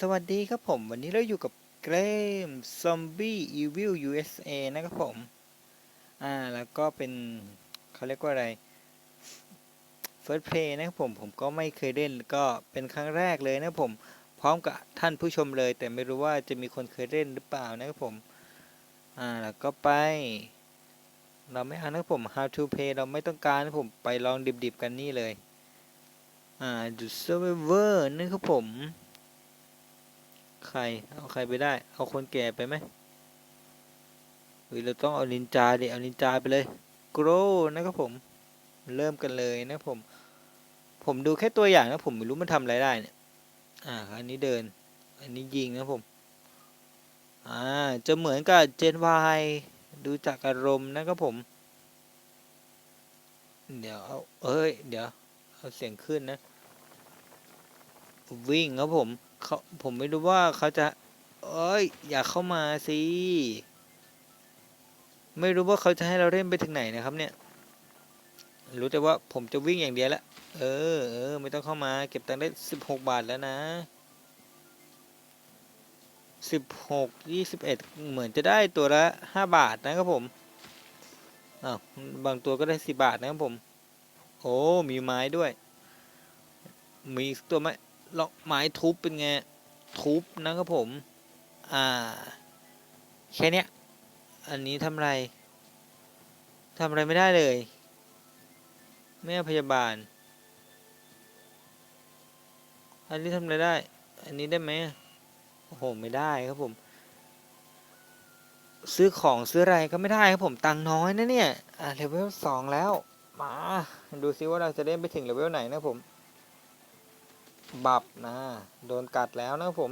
สวัสดีครับผมวันนี้เราอยู่กับเกม Zombie Evil USA นะครับผม อ่าแล้วก็เป็นเขาเรียกว่าอะไร First Play นะครับผมผมก็ไม่เคยเล่นก็เป็นครั้งแรกเลยนะครับผมพร้อมกับท่านผู้ชมเลย แต่ไม่รู้ว่าจะมีคนเคยเล่นหรือเปล่านะครับผม อ่าแล้วก็ไป เราไม่เอานะครับผม How to Play เราไม่ต้องการนะครับผมไปลองดิบๆกันนี่เลย อ่า The Survivor นะครับผม ใคร เอาใครไปได้ เอาคนแก่ไปไหมเฮ้ยเราต้องเอานินจาดิเอานินจาไปเลยโกรนะครับผม เริ่มกันเลยนะผม ผมดูแค่ตัวอย่างนะผมไม่รู้มันทำอะไรได้เนี่ย อ่า อันนี้เดิน อันนี้ยิงนะผม อ่า จะเหมือนกับเจนวายดูจากอารมณ์นะครับผม เดี๋ยวเอาเอ้ย เดี๋ยว เอาเสียงขึ้นนะ วิ่งครับผม เขาผมไม่รู้ว่าเขาจะเอ้ย อย่าเข้ามาสิ ไม่รู้ว่าเขาจะให้เราเล่นไปถึงไหนนะครับ เนี่ย รู้แต่ว่าผมจะวิ่งอย่างเดียวละ เออเออไม่ต้องเข้ามา เก็บตังค์ได้สิบหกบาทแล้วนะสิบหกยี่สิบเอ็ดเหมือนจะได้ตัวละห้าบาทนะครับผมอ้าวบางตัวก็ได้สิบาทนะครับผม โอ้ มีไม้ด้วย มีตัวไหม ลอกไม้ทุบเป็นไง ทุบนะครับผม อ่า แค่เนี้ย อันนี้ทำอะไรทำอะไรไม่ได้เลย แม่พยาบาล อันนี้ทำอะไรได้ อันนี้ได้ไหมโอ้โห ไม่ได้ครับผม ซื้อของซื้ออะไรก็ไม่ได้ครับผม ตังน้อยนะเนี่ย อ่าเลเวลสองแล้ว มา ดูซิว่าเราจะเล่นไปถึงเลเวลไหนนะผม บับนะ โดนกัดแล้วนะผม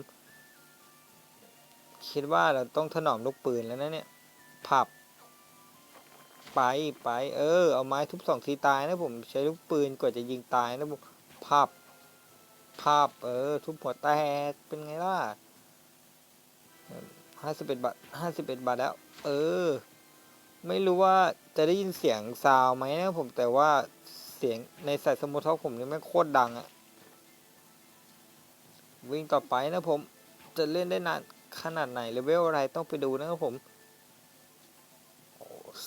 คิดว่าเราต้องถนอมลูกปืนแล้วนะเนี่ย ผับ ไปไปเออ เอาไม้ทุบสองทีตายนะผม ใช้ลูกปืนกว่าจะยิงตายนะผม ผับ ผับ เออ ทุบหัวแตก เป็นไงล่ะห้าสิบเอ็ดบาทห้าสิบเอ็ดบาทแล้ว เออ ไม่รู้ว่าจะได้ยินเสียงซาวไหมนะผมแต่ว่าเสียงในสายสมุทรผมนี่แม่โคตรดังอะ วิ่งต่อไปนะผม จะเล่นได้นานขนาดไหนเลเวลอะไรต้องไปดูนะครับผม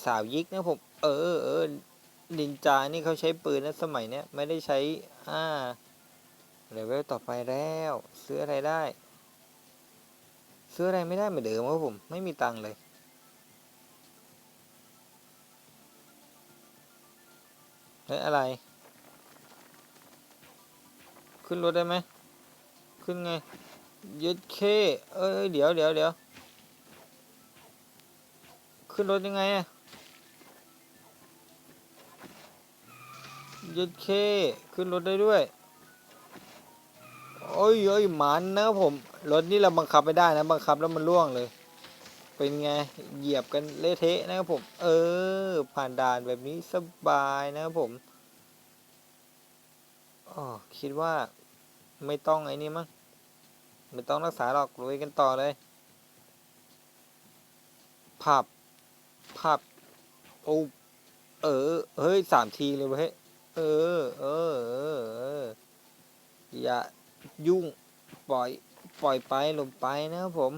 สาวยิกนะผม เออเออนินจานี่เขาใช้ปืนนะสมัยเนี้ยไม่ได้ใช้อ่าเลเวลต่อไปแล้วซื้ออะไรได้ ซื้ออะไรไม่ได้เหมือนเดิมครับผม ไม่มีตังค์เลย เฮ้ยอะไร ขึ้นรถได้ไหม ขึ้นไงยึดเคเอ้ยเดี๋ยวเดี๋ยวเดี๋ยวขึ้นรถยังไงอะยึดเคขึ้นรถได้ด้วยโอ้ยโอ้ยหมันนะผมรถนี่เราบังคับไม่ได้นะบังคับแล้วมันล่วงเลย เป็นไงเหยียบกันเละเทะนะครับผม เออ ผ่านด่านแบบนี้สบายนะครับผมอ๋อคิดว่า ไม่ต้องไอ้นี่มั้งไม่ต้องรักษาหรอกลุยกันต่อเลยผับผับโอ้เออเฮ้ยสามทีเลยเว้ยเออเออเอออย่ายุ่งปล่อยปล่อยไปลงไปนะครับผม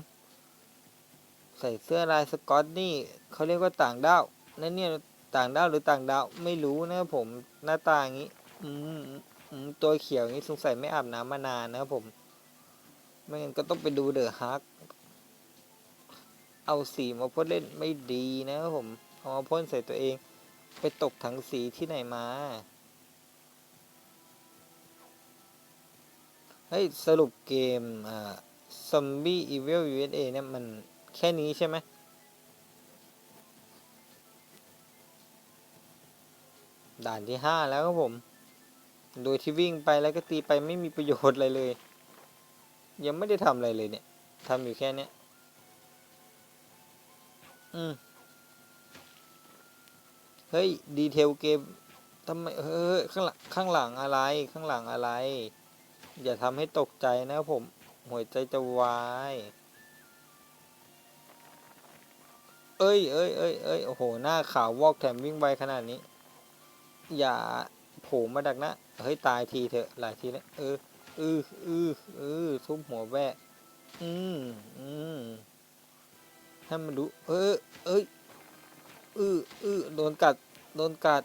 ใส่เสื้อลายสกอตนี่เขาเรียกว่าต่างด้าวนั่นเนี่ยต่างด้าวหรือต่างดาวไม่รู้นะครับผมหน้าตาอย่างนี้ อืม ตัวเขียวนี้สงสัยไม่อาบน้ำมานานนะครับผม ไม่งั้นก็ต้องไปดูเดอะฮัก เอาสีมาพ่นเล่นไม่ดีนะครับผม เอามาพ่นใส่ตัวเอง ไปตกถังสีที่ไหนมา เฮ้ย สรุปเกมอ่า Zombie Evil USA เนี่ยมันแค่นี้ใช่ไหมด่านที่ห้าแล้วครับผม โดยที่วิ่งไปแล้วก็ตีไปไม่มีประโยชน์อะไรเลย ยังไม่ได้ทำอะไรเลยเนี่ยทำอยู่แค่เนี้ยอืมเฮ้ยดีเทลเกมทำไมเฮ้ยข้างหลังข้างหลังอะไรข้างหลังอะไร อย่าทำให้ตกใจนะผมหัวใจจะวายเอ้ยเอ้ยเอ้ยเอ้ยโอ้โห หน้าขาววอกแถมวิ่งไวขนาดนี้ อย่าโผล่มาดักนะ เฮ้ยตายทีเถอะหลายทีแล้วเอออืออืออือทุบหัวแวะอืมอืมให้มันรู้เออเอ้ยอืออือโดนกัดโดนกัด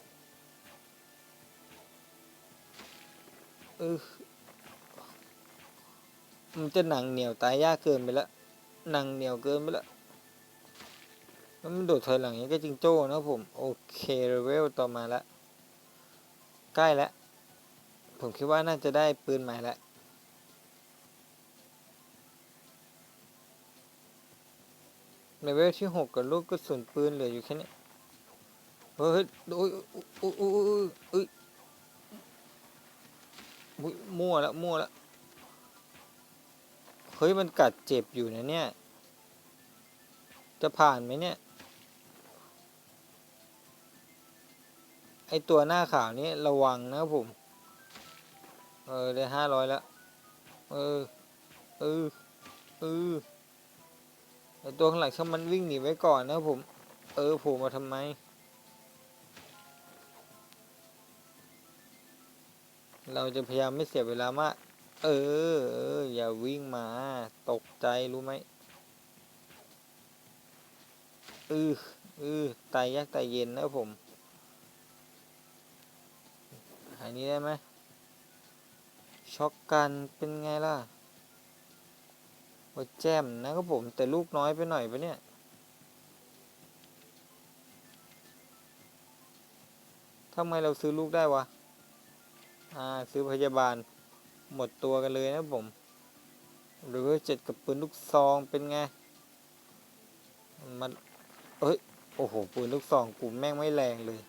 เออมันจะหนังเหนียวตายยากเกินไปแล้วหนังเหนียวเกินไปแล้วแล้วมันโดดถอยหลังอย่างนี้ก็จริงโจ้นะผม โอเคเลเวลต่อมาแล้วใกล้แล้ว ผมคิดว่าน่าจะได้ปืนใหม่แล้วเลเวลที่หกกับลูกกระสุนปืนเหลืออยู่แค่นี้เฮ้ยโอ้ยโอ้ยโอ้ยโอ้ยมั่วแล้วมั่วแล้วเฮ้ยมันกัดเจ็บอยู่นะเนี่ย จะผ่านไหมเนี่ย ไอตัวหน้าขาวนี้ระวังนะผม เออ ได้ห้าร้อยแล้วเออ เออ เออไอตัวข้างหลังช่างมันวิ่งหนีไว้ก่อนนะผม เออโผล่มาทำไม เราจะพยายามไม่เสียเวลามาก เออ เออ อย่าวิ่งมา ตกใจรู้ไหมเออเออตายยากตายเย็นนะผมหายนี้ได้ไหม ช็อกกันเป็นไงล่ะว่าแจมนะครับผมแต่ลูกน้อยไปหน่อยปะเนี่ย ทำไมเราซื้อลูกได้วะ อ่า ซื้อพยาบาล หมดตัวกันเลยนะผม หรือเจ็ดกับปืนลูกซองเป็นไง มันเอ้ย โอ้โห ปืนลูกซองกูแม่งไม่แรงเลย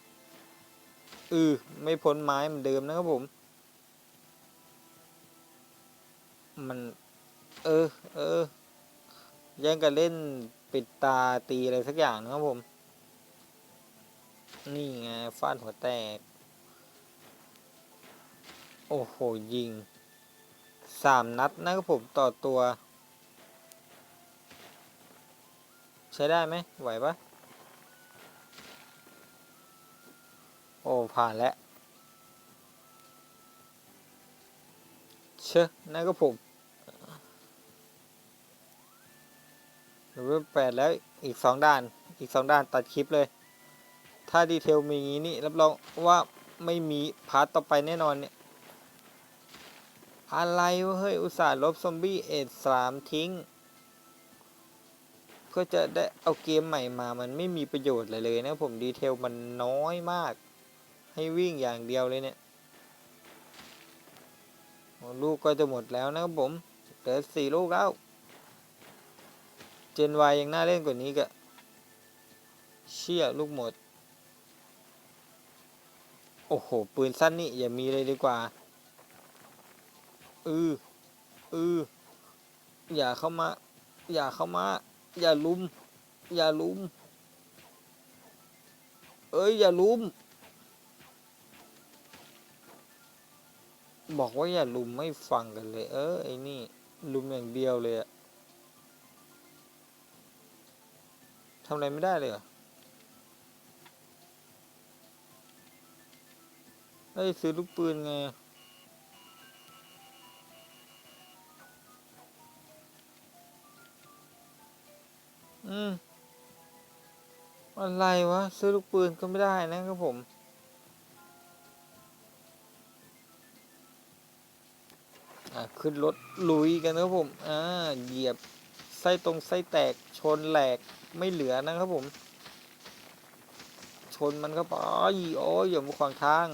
อือ ไม่พ้นไม้เหมือนเดิมนะครับผม มัน เออ เออ ยังกับเล่นปิดตาตีอะไรสักอย่างนะครับผม นี่ไงฟาดหัวแตก โอ้โห ยิงสามนัดนะครับผมต่อตัว ใช้ได้ไหมไหวปะโอ้ ผ่านแล้วเชอะนั่นก็ผม หรือว่าแปดแล้วอีกสองด้าน อีกสองด้านตัดคลิปเลย ถ้าดีเทลมีอย่างนี้นี่รับรองว่าไม่มีพาร์ตต่อไปแน่นอนเนี่ย อะไรเฮ้ย อุตส่าห์ลบซอมบี้เอทสามทิ้ง เพื่อจะได้เอาเกมใหม่มามันไม่มีประโยชน์เลยเลยนะผมดีเทลมันน้อยมาก ให้วิ่งอย่างเดียวเลยเนี่ยลูกก็จะหมดแล้วนะครับผมเหลือสี่ลูกแล้ว เจนวายังน่าเล่นกว่านี้กะเชี่ยลูกหมด โอ้โห ปืนสั้นนี่ อย่ามีเลยดีกว่า อือ อือ อย่าเข้ามา อย่าเข้ามา อย่าลุม อย่าลุม เอ้ย อย่าลุม บอกว่าอย่าลุมไม่ฟังกันเลย เออไอ้นี่ ลุมอย่างเดียวเลยอะำอะไรไม่ได้เลยเหรอเอ้ซื้อลูกปืนไงอืมอะไรวะ ซื้อลูกปืนก็ไม่ได้นะครับผม อะขึ้นรถลุยกันนะครับผม อ่า เหยียบ ไส้ตรงไส้แตกชนแหลกไม่เหลือนะครับผม ชนมันก็ไปโอ้ยอย่ามาขวางทาง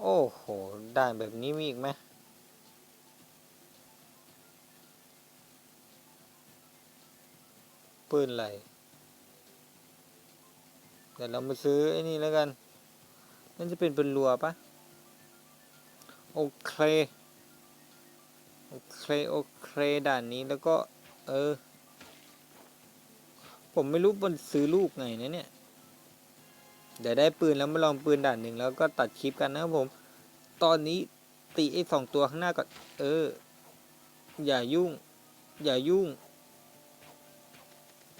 โอ้โหได่านแบบนี้มีอีกไหมปืนอะไรเดี๋ยวเรามาซื้อไอ้นี่แล้วกันนั่นจะเป็นปืนรัวปะโอเค โอเค โอเค ด่านนี้แล้วก็ เออ ผมไม่รู้มันซื้อลูกไงนะเนี่ย เดี๋ยวได้ปืนแล้วมาลองปืนด่านหนึ่งแล้วก็ตัดคลิปกันนะครับผม ตอนนี้ตีไอ้สองตัวข้างหน้าก่อน เออ อย่ายุ่ง อย่ายุ่ง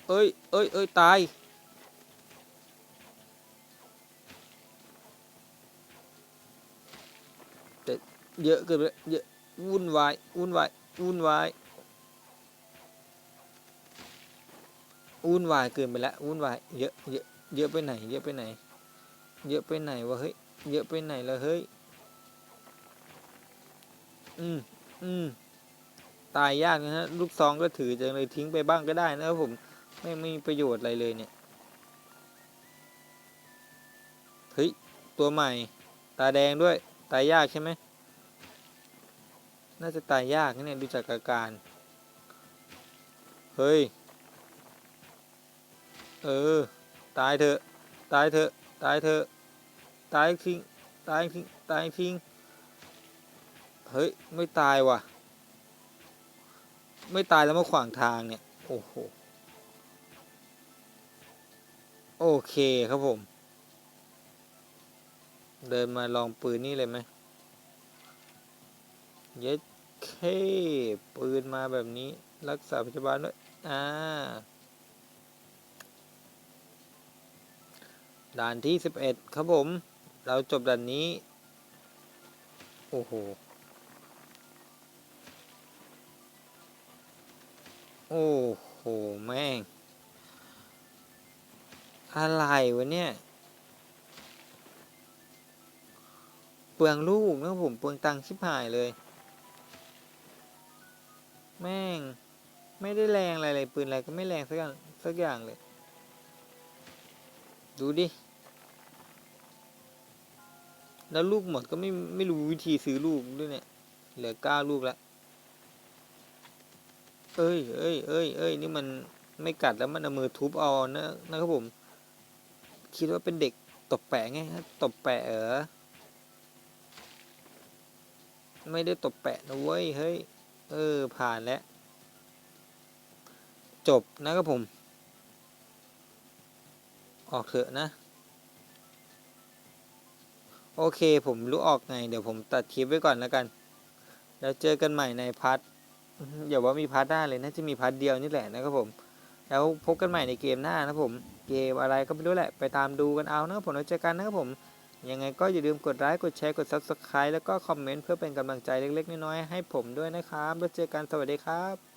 เอ้ย เอ้ย เอ้ย ตายเยอะเกินไปเยอะ วุ่นวายวุ่นวายวุ่นวายวุ่นวายเกินไปแล้ววุ่นวายเยอะเยอะเยอะไปไหน เยอะไปไหน เยอะไปไหนวะเฮ้ยเยอะไปไหนละเฮ้ยอืมอืมตายยากนะฮะลูกซองก็ถือจังเลยทิ้งไปบ้างก็ได้นะผมไม่ไม่มีประโยชน์อะไรเลยเนี่ยเฮ้ยตัวใหม่ ตาแดงด้วย ตายยากใช่ไหม น่าจะตายยากนะเนี่ยดูจากอาการ เฮ้ย เออ ตายเถอะ ตายเถอะ ตายเถอะ ตายทิ้ง ตายทิ้ง ตายทิ้ง เฮ้ย ไม่ตายว่ะ ไม่ตายแล้วมาขวางทางเนี่ย โอ้โห โอเคครับผม เดินมาลองปืนนี่เลยไหม เย็ดเคปืนมาแบบนี้ รักษาพยาบาลด้วย อ่า ด่านที่สิบเอ็ดครับผม เราจบด่านนี้ โอ้โห โอ้โห แม่ง อะไรวะเนี่ย เปลืองลูกนะผม เปลืองตังค์ชิบหายเลย แม่ง ไม่ได้แรงอะไรเลยปืนอะไรก็ไม่แรงสักอย่างสักอย่างเลย ดูดิ แล้วลูกหมดก็ไม่ไม่รู้วิธีซื้อลูกด้วยเนี่ย เหลือเก้าลูกล้วเอ้ยเอ้ยเอ้ยเอ้ยนี่มันไม่กัดแล้วมันเอามือทุบเอานะนะครับผม คิดว่าเป็นเด็กตบแปะไงฮะตบแปะเออไม่ได้ตบแปะนะเว้ยเฮ้ย เออ ผ่านแล้ว จบนะครับผม ออกเถอะนะ โอเคผมรู้ออกไง เดี๋ยวผมตัดคลิปไว้ก่อนแล้วกัน แล้วเจอกันใหม่ในพาร์ทอย่าว่ามีพาร์ทหน้าเลยน่าจะมีพาร์ทเดียวนี่แหละนะครับผม แล้วพบกันใหม่ในเกมหน้านะผม เกมอะไรก็ไม่รู้แหละ ไปตามดูกันเอานะครับผมแล้วเจอกันนะครับผม ยังไงก็อย่าลืมกดไลค์กดแชร์กด Subscribe แล้วก็คอมเมนต์เพื่อเป็นกำลังใจเล็กๆ น้อยๆให้ผมด้วยนะครับ แล้วเจอกันสวัสดีครับ